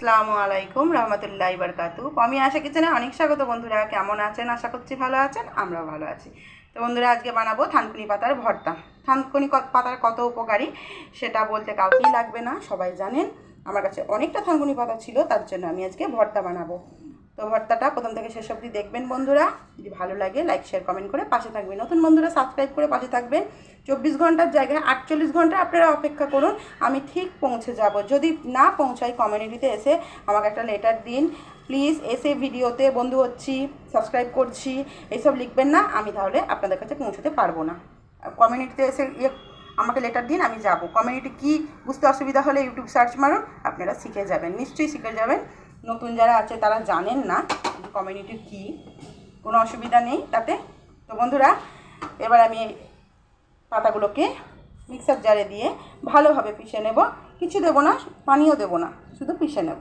আসসালামু আলাইকুম রহমতুল্লাহ বারকাতু আমি আশা কিচেনে অনেক স্বাগত বন্ধুরা। কেমন আছেন? আশা করছি ভালো আছেন, আমরাও ভালো আছি। তো বন্ধুরা, আজকে বানাবো থানকুনি পাতার ভর্তা। থানকুনি পাতার কত উপকারী সেটা বলতে কাউকেই লাগবে না, সবাই জানেন। আমার কাছে অনেকটা থানকুনি পাতা ছিল, তার জন্য আমি আজকে ভর্তা বানাবো। তো ভর্তাটা প্রথম থেকে শেষ অবধি দেখবেন বন্ধুরা। যদি ভালো লাগে লাইক শেয়ার কমেন্ট করে পাশে থাকবেন। নতুন বন্ধুরা সাবস্ক্রাইব করে পাশে থাকবেন। চব্বিশ ঘণ্টার জায়গায় আটচল্লিশ ঘণ্টা আপনারা অপেক্ষা করুন, আমি ঠিক পৌঁছে যাব। যদি না পৌঁছাই কমিউনিটিতে এসে আমাকে একটা লেটার দিন প্লিজ এসে ভিডিওতে বন্ধু হচ্ছি সাবস্ক্রাইব করছি, এইসব লিখবেন না, আমি তাহলে আপনাদের কাছে পৌঁছতে পারব না। কমিউনিটিতে এসে ইয়ে আমাকে লেটার দিন, আমি যাব। কমিউনিটি কি বুঝতে অসুবিধা হলে ইউটিউব সার্চ মারুন, আপনারা শিখে যাবেন, নিশ্চয়ই শিখে যাবেন। নতুন যারা আছে তারা জানেন না কমিউনিটি কী, কোনো অসুবিধা নেই তাতে। তো বন্ধুরা, এবার আমি পাতাগুলোকে মিক্সার জারে দিয়ে ভালোভাবে পিষে নেব। কিছু দেবো না, পানিও দেবো না, শুধু পিষে নেব।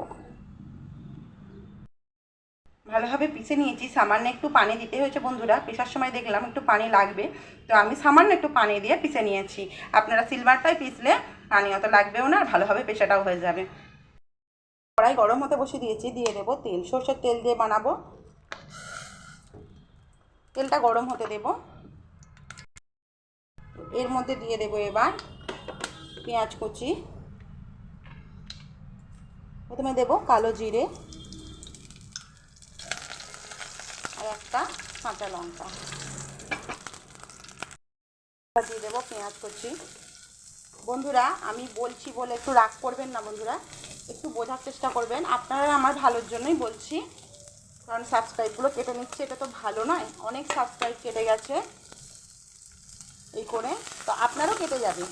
ভালোভাবে পিষে নিয়েছি। সামান্য একটু পানি দিতে হয়েছে বন্ধুরা পিসার সময় দেখলাম একটু পানি লাগবে। তো আমি সামান্য একটু পানি দিয়ে পিষে নিয়েছি। আপনারা সিলভারটাই পিসলে পানি অত লাগবেও না, আর ভালোভাবে পেশাটাও হয়ে যাবে। কড়াই গরম হতে বসে দিয়েছি, দিয়ে দেবো তেল। সর্ষের তেল দিয়ে বানাবো। তেলটা গরম হতে দেব। এর মধ্যে দিয়ে দেবো এবার পেঁয়াজ কুচি। প্রথমে দেব কালো জিরে আর একটা কাঁচা লঙ্কা। দিয়ে দেবো পেঁয়াজ কুচি। বন্ধুরা, আমি বলছি বলে একটু রাগ করবেন না বন্ধুরা। একটু বোঝার চেষ্টা করবেন। আপনারা আমার ভালোর জন্যই বলছি, কারণ সাবস্ক্রাইবগুলো কেটে নিচ্ছে, এটা তো ভালো নয়। অনেক সাবস্ক্রাইব কেটে গেছে এই করে, তো আপনারও কেটে যাবে।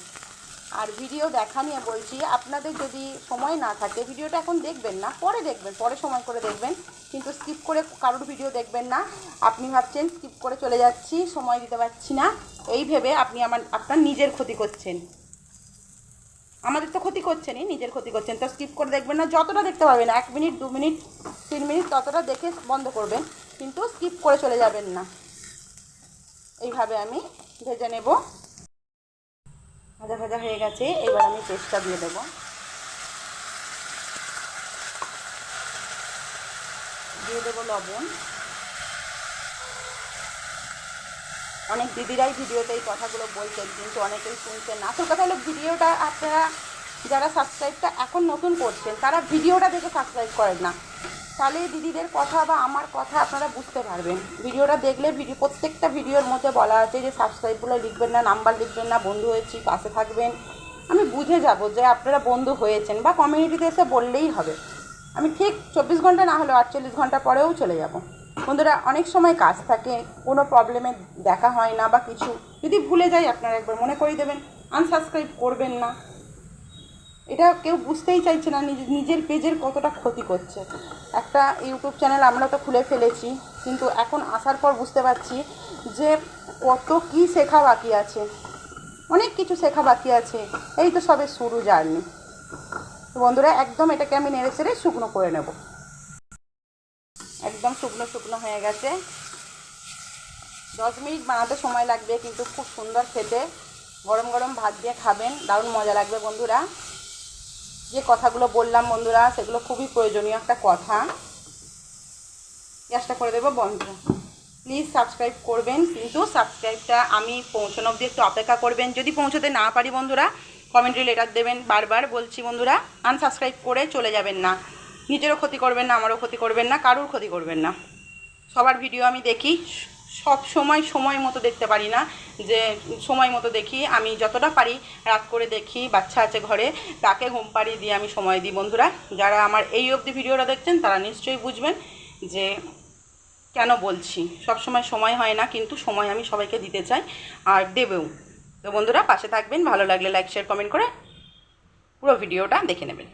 আর ভিডিও দেখা নিয়ে বলছি, আপনাদের যদি সময় না থাকে, ভিডিওটা এখন দেখবেন না, পরে দেখবেন, পরে সময় করে দেখবেন, কিন্তু স্কিপ করে কারোর ভিডিও দেখবেন না। আপনি ভাবছেন স্কিপ করে চলে যাচ্ছি, সময় দিতে পারছি না, এই ভেবে আপনি আমার, আপনার নিজের ক্ষতি করছেন। আমাদের তো ক্ষতি করছেনই নিজের ক্ষতি করছেন তো স্কিপ করে দেখবেন না, যতটা দেখতে পারবেন এক মিনিট, দু মিনিট, তিন মিনিট, ততটা দেখে বন্ধ করবেন। কিন্তু স্কিপ করে চলে যাবেন না। এইভাবে আমি ভেজে নেব। ভাজা ভাজা হয়ে গেছে, এবার আমি পেস্টটা দিয়ে দেবো। দিয়ে দেবো লবণ। অনেক দিদিরাই ভিডিওতে এই কথাগুলো বলছেন কিন্তু অনেকেই শুনছেন তো কথা হলো, ভিডিওটা আপনারা যারা সাবস্ক্রাইবটা এখন নতুন করছেন, তারা ভিডিওটা দেখে সাবস্ক্রাইব করেন না। তাহলে দিদিদের কথা বা আমার কথা আপনারা বুঝতে পারবেন। ভিডিওটা দেখলে ভিডিও প্রত্যেকটা ভিডিওর মধ্যে বলা আছে যে সাবস্ক্রাইবগুলো লিখবেন না নাম্বার লিখবেন না, বন্ধু হয়েছি, পাশে থাকবেন। আমি বুঝে যাব যে আপনারা বন্ধু হয়েছেন বা কমিউনিটিতে এসে বললেই হবে। আমি ঠিক চব্বিশ ঘণ্টা না হলেও আটচল্লিশ ঘণ্টা পরেও চলে যাব। বন্ধুরা, অনেক সময় কাজ থাকে, কোনো প্রবলেমে দেখা হয় না বা কিছু। যদি ভুলে যাই, আপনারা একবার মনে করিয়ে দেবেন আনসাবস্ক্রাইব করবেন না। এটা কেউ বুঝতেই চাইছে না, নিজে- নিজের পেজের কতটা ক্ষতি করছে। একটা ইউটিউব চ্যানেল আমরা তো খুলে ফেলেছি, কিন্তু এখন আসার পর বুঝতে পারছি যে কত কি শেখা বাকি আছে। অনেক কিছু শেখা বাকি আছে, এই তো সবে শুরু জার্নি। বন্ধুরা, একদম এটাকে আমি নেড়ে চেড়ে শুকনো করে নেব। একদম শুকনো শুকনো হয়ে গেছে। দশ মিনিট বানাতে সময় লাগবে, কিন্তু খুব সুন্দর খেতে। গরম গরম ভাত দিয়ে খাবেন, দারুণ মজা লাগবে বন্ধুরা। যে কথাগুলো বললাম বন্ধুরা, সেগুলো খুবই প্রয়োজনীয় একটা কথা। গ্যাসটা করে দেবো বন্ধ। প্লিজ সাবস্ক্রাইব করবেন, কিন্তু সাবস্ক্রাইবটা আমি পৌঁছানো অবধি একটু অপেক্ষা করবেন। যদি পৌঁছতে না পারি বন্ধুরা, কমেন্টে লেটার দেবেন বারবার বলছি বন্ধুরা আনসাবস্ক্রাইব করে চলে যাবেন না। নিজেরও ক্ষতি করবেন না, আমারও ক্ষতি করবেন না, কারোর ক্ষতি করবেন না। সবার ভিডিও আমি দেখি, সব সময় সময় মতো দেখতে পারি না, যে সময় মতো দেখি, আমি যতটা পারি রাত করে দেখি, বাচ্চা আছে ঘরে, তাকে ঘুম পাড়িয়ে দিয়ে আমি সময় দিই। বন্ধুরা, যারা আমার এই অবধি ভিডিওটা দেখছেন, তারা নিশ্চয়ই বুঝবেন যে কেন বলছি। সব সময় সময় হয় না, কিন্তু সময় আমি সবাইকে দিতে চাই আর দেবেও। তো বন্ধুরা, পাশে থাকবেন, ভালো লাগলে লাইক শেয়ার কমেন্ট করে পুরো ভিডিওটা দেখে নেবেন।